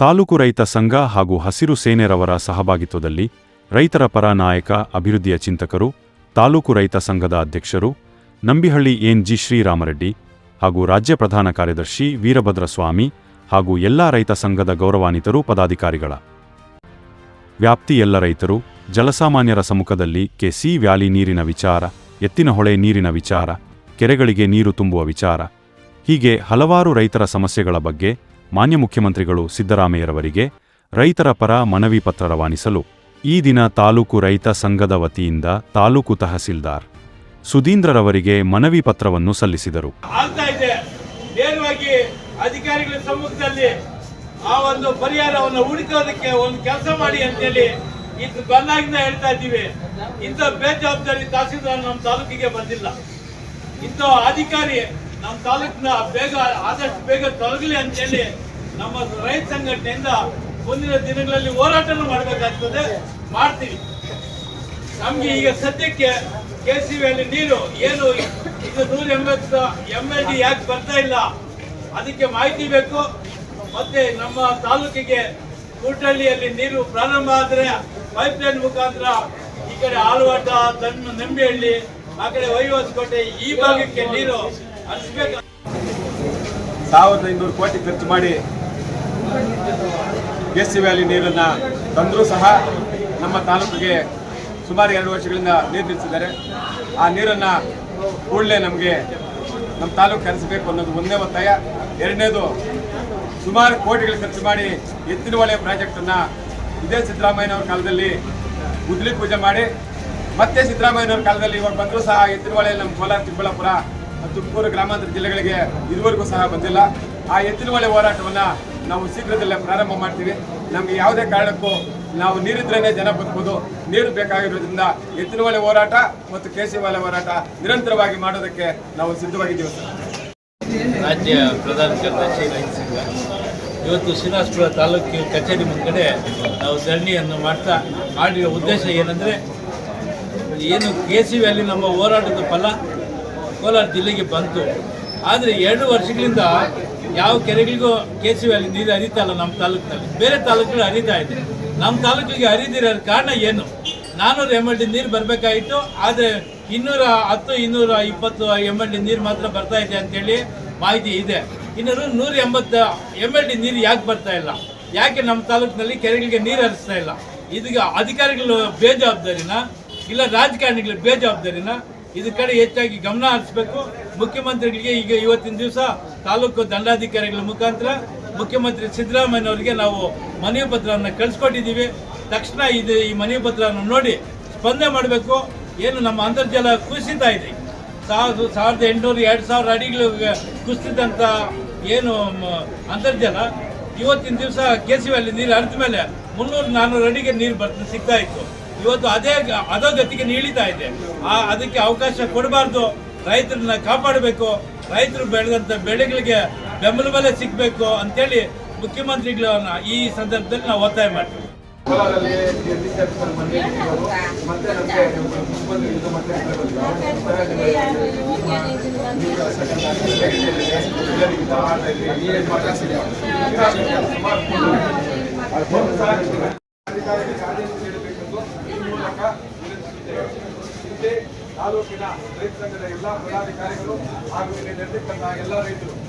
ತಾಲೂಕು ರೈತ ಸಂಘ ಹಾಗೂ ಹಸಿರು ಸೇನೆರವರ ಸಹಭಾಗಿತ್ವದಲ್ಲಿ ರೈತರ ಪರ ನಾಯಕ, ಅಭಿವೃದ್ಧಿಯ ಚಿಂತಕರು, ತಾಲೂಕು ರೈತ ಸಂಘದ ಅಧ್ಯಕ್ಷರು ನಂಬಿಹಳ್ಳಿ ಎನ್ ಜಿ ಶ್ರೀರಾಮರೆಡ್ಡಿ ಹಾಗೂ ರಾಜ್ಯ ಪ್ರಧಾನ ಕಾರ್ಯದರ್ಶಿ ವೀರಭದ್ರಸ್ವಾಮಿ ಹಾಗೂ ಎಲ್ಲಾ ರೈತ ಸಂಘದ ಗೌರವಾನ್ವಿತರು ಪದಾಧಿಕಾರಿಗಳ. ವ್ಯಾಪ್ತಿ ಎಲ್ಲ ರೈತರು, ಜಲಸಾಮಾನ್ಯರ ಸಮ್ಮುಖದಲ್ಲಿ ಕೆಸಿ ವ್ಯಾಲಿ ನೀರಿನ ವಿಚಾರ ಎತ್ತಿನಹೊಳೆ ನೀರಿನ ವಿಚಾರ, ಕೆರೆಗಳಿಗೆ ನೀರು ತುಂಬುವ ವಿಚಾರ, ಹೀಗೆ ಹಲವಾರು ರೈತರ ಸಮಸ್ಯೆಗಳ ಬಗ್ಗೆ ಮಾನ್ಯ ಮುಖ್ಯಮಂತ್ರಿಗಳು ಸಿದ್ದರಾಮಯ್ಯರವರಿಗೆ ರೈತರ ಪರ ಮನವಿ ಪತ್ರ ರವಾನಿಸಲು ಈ ದಿನ ತಾಲೂಕು ರೈತ ಸಂಘದ ವತಿಯಿಂದ ತಾಲೂಕು ತಹಸೀಲ್ದಾರ್ ಸುಧೀಂದ್ರರವರಿಗೆ ಮನವಿ ಪತ್ರವನ್ನು ಸಲ್ಲಿಸಿದರು. ಅಧಿಕಾರಿಗಳ ಸಮ್ಮುಖದಲ್ಲಿ ಆ ಒಂದು ಪರಿಹಾರವನ್ನು ಹುಡುಕೋದಕ್ಕೆ ಒಂದು ಕೆಲಸ ಮಾಡಿ ಅಂತೇಳಿ ಇದು ಬಂದಾಗಿಂದ ಹೇಳ್ತಾ ಇದ್ದೀವಿ. ಇಂಥ ಬೇಜವಾಬ್ದಾರಿ ತಹಸೀಲ್ದಾರ್ ನಮ್ಮ ತಾಲೂಕಿಗೆ ಬಂದಿಲ್ಲ. ಇಂಥ ಅಧಿಕಾರಿ ನಮ್ಮ ತಾಲೂಕಿನ ಬೇಗ, ಆದಷ್ಟು ಬೇಗ ತೊಲಗಲಿ ಅಂತೇಳಿ ನಮ್ಮ ರೈತ ಸಂಘಟನೆಯಿಂದ ಮುಂದಿನ ದಿನಗಳಲ್ಲಿ ಹೋರಾಟ ಮಾಡಬೇಕಾಗ್ತದೆ. ಮಾಡ್ತೀವಿ. ನಮ್ಗೆ ಈಗ ಸದ್ಯಕ್ಕೆ ಕೆ ಸಿ ಅಲ್ಲಿ ನೀರು ಏನು ಇದು ನೂರ ಎಂಬತ್ತು ಎಂ ಎಲ್ ಡಿ ಯಾಕೆ ಬರ್ತಾ ಇಲ್ಲ? ಅದಕ್ಕೆ ಮಾಹಿತಿ ಬೇಕು. ಮತ್ತೆ ನಮ್ಮ ತಾಲೂಕಿಗೆ ಕೂಟಳ್ಳಿಯಲ್ಲಿ ನೀರು ಪ್ರಾರಂಭ ಆದರೆ ಪೈಪ್ ಲೈನ್ ಮುಖಾಂತರ ಈ ಕಡೆ ಆಲವಾಟ ತನ್ನ ನಂಬಿಹಳ್ಳಿ, ಆ ಕಡೆ ವೈವಸ್ಕೋಟೆ ಈ ಭಾಗಕ್ಕೆ ನೀರು ಸಾವಿರದ ಐನೂರು ಕೋಟಿ ಖರ್ಚು ಮಾಡಿ ಸಿ ವ್ಯಾಲಿ ನೀರನ್ನು ತಂದರೂ ಸಹ ನಮ್ಮ ತಾಲೂಕಿಗೆ ಸುಮಾರು ಎರಡು ವರ್ಷಗಳಿಂದ ನೀರು ನಿಲ್ಲಿಸಿದ್ದಾರೆ ಆ ನೀರನ್ನು ಕೂಡಲೇ ನಮಗೆ ನಮ್ಮ ತಾಲೂಕು ಕರೆಸಬೇಕು ಅನ್ನೋದು ಒಂದೇ ಒತ್ತಾಯ. ಎರಡನೇದು, ಸುಮಾರು ಕೋಟಿಗಳು ಖರ್ಚು ಮಾಡಿ ಎತ್ತಿನ ಹೊಳೆ ಪ್ರಾಜೆಕ್ಟನ್ನು ಇದೇ ಸಿದ್ದರಾಮಯ್ಯನವ್ರ ಕಾಲದಲ್ಲಿ ಗುದ್ಲಿ ಪೂಜೆ ಮಾಡಿ, ಮತ್ತೆ ಸಿದ್ದರಾಮಯ್ಯನವ್ರ ಕಾಲದಲ್ಲಿ ಇವಾಗ ಬಂದರೂ ಸಹ ಎತ್ತಿನ ಒಳೆ ನಮ್ಮ ಕೋಲಾರ, ಚಿಕ್ಕಬಳ್ಳಾಪುರ ತುಮಕೂರು ಗ್ರಾಮಾಂತರ ಜಿಲ್ಲೆಗಳಿಗೆ ಇದುವರೆಗೂ ಸಹ ಬಂದಿಲ್ಲ. ಆ ಎತ್ತಿನ ಹೊಳೆ ಹೋರಾಟವನ್ನು ನಾವು ಶೀಘ್ರದಲ್ಲೇ ಪ್ರಾರಂಭ ಮಾಡ್ತೀವಿ. ನಮಗೆ ಯಾವುದೇ ಕಾರಣಕ್ಕೂ ನಾವು ನೀರಿದ್ರೇ ಜನ ಬದುಕಬಹುದು ನೀರು ಬೇಕಾಗಿರೋದ್ರಿಂದ ಎತ್ತಿನ ಹೊಳೆ ಹೋರಾಟ ಮತ್ತು ಕೇಸಿ ಹೊಳೆ ಹೋರಾಟ ನಿರಂತರವಾಗಿ ಮಾಡೋದಕ್ಕೆ ನಾವು ಸಿದ್ಧವಾಗಿದ್ದೀವಿ ಸರ್. ರಾಜ್ಯ ಪ್ರಧಾನ ಕಾರ್ಯದರ್ಶಿ ಇವತ್ತು ಶ್ರೀನಿವಾಸಪುರ ತಾಲೂಕಿನ ಕಚೇರಿ ಮುಂದ್ಗಡೆ ನಾವು ಧರಣಿಯನ್ನು ಮಾಡ್ತಾ ಮಾಡಿರೋ ಉದ್ದೇಶ ಏನಂದರೆ, ಏನು ಕೆ ಸಿ ವ್ಯಾಲಿ ನಮ್ಮ ಹೋರಾಟದ ಫಲ ಕೋಲಾರ ಜಿಲ್ಲೆಗೆ ಬಂತು. ಆದರೆ ಎರಡು ವರ್ಷಗಳಿಂದ ಯಾವ ಕೆರೆಗಳಿಗೂ ಕೆ ಸಿ ವ್ಯಾಲಿ ನೀರು ಹರಿತಾ ಇಲ್ಲ ನಮ್ಮ ತಾಲೂಕಿನಲ್ಲಿ. ಬೇರೆ ತಾಲೂಕುಗಳು ಹರಿತಾ ಇದೆ. ನಮ್ಮ ತಾಲೂಕಿಗೆ ಹರಿದಿರೋ ಕಾರಣ ಏನು? ನಾನ್ನೂರು ಎಂ ಎಲ್ ಡಿ ನೀರು ಬರಬೇಕಾಗಿತ್ತು ಆದರೆ ಇನ್ನೂರ ಹತ್ತು, ಇನ್ನೂರ ಇಪ್ಪತ್ತು ಎಂ ಎಲ್ ಡಿ ನೀರು ಮಾತ್ರ ಬರ್ತಾ ಇದೆ ಅಂತೇಳಿ ಮಾಹಿತಿ ಇದೆ. ಇನ್ನೂರು ನೂರ ಎಂಬತ್ತು ಎಂ ಎಲ್ ಡಿ ನೀರು ಯಾಕೆ ಬರ್ತಾ ಇಲ್ಲ? ಯಾಕೆ ನಮ್ಮ ತಾಲೂಕಿನಲ್ಲಿ ಕೆರೆಗಳಿಗೆ ನೀರು ಹರಿಸ್ತಾ ಇಲ್ಲ? ಇದೀಗ ಅಧಿಕಾರಿಗಳು ಬೇಜವಾಬ್ದಾರಿನ, ಇಲ್ಲ ರಾಜಕಾರಣಿಗಳು ಬೇಜವಾಬ್ದಾರಿನ ಇದ್ರ ಕಡೆ ಹೆಚ್ಚಾಗಿ ಗಮನ ಹರಿಸಬೇಕು. ಮುಖ್ಯಮಂತ್ರಿಗಳಿಗೆ ಈಗ ಇವತ್ತಿನ ದಿವಸ ತಾಲೂಕು ದಂಡಾಧಿಕಾರಿಗಳ ಮುಖಾಂತರ ಮುಖ್ಯಮಂತ್ರಿ ಸಿದ್ದರಾಮಯ್ಯನವರಿಗೆ ನಾವು ಮನವಿ ಪತ್ರವನ್ನು ಕಳಿಸ್ಕೊಟ್ಟಿದ್ದೀವಿ. ತಕ್ಷಣ ಇದು ಈ ಮನವಿ ಪತ್ರವನ್ನು ನೋಡಿ ಸ್ಪಂದನೆ ಮಾಡಬೇಕು. ಏನು ನಮ್ಮ ಅಂತರ್ಜಲ ಕುಸಿತಾ ಇದೆ. ಸಾವಿರದ ಸಾವಿರದ ಎಂಟುನೂರು ಎರಡು ಸಾವಿರ ಅಡಿಗಳು ಕುಸಿದಂಥ ಏನು ಅಂತರ್ಜಲ. ಇವತ್ತಿನ ದಿವಸ ಕೇಸಿವಲ್ಲಿ ನೀರು ಹರಿದ ಮೇಲೆ ಮುನ್ನೂರು ನಾನ್ನೂರು ಅಡಿಗೆ ನೀರು ಬರ್ತಾ, ಸಿಗ್ತಾ ಇತ್ತು. ಇವತ್ತು ಅದೇ ಅದೋ ಗತಿಗೆ ನೀಳಿತಾ ಇದೆ ಆ ಅದಕ್ಕೆ ಅವಕಾಶ ಕೊಡಬಾರ್ದು. ರೈತರನ್ನ ಕಾಪಾಡಬೇಕು. ರೈತರು ಬೆಳೆದಂತ ಬೆಳೆಗಳಿಗೆ ಬೆಂಬಲ ಬೆಲೆ ಸಿಗಬೇಕು ಅಂತೇಳಿ ಮುಖ್ಯಮಂತ್ರಿಗಳನ್ನ ಈ ಸಂದರ್ಭದಲ್ಲಿ ನಾವು ಒತ್ತಾಯ ಮಾಡ್ತೀವಿ. ತಾಲೂಕಿನ ರೈತ ಸಂಘದ ಎಲ್ಲಾ ಪದಾಧಿಕಾರಿಗಳು ಹಾಗೂ ಇಲ್ಲಿ ನೆರೆದಿದ್ದಂತಹ ಎಲ್ಲ ರೈತರು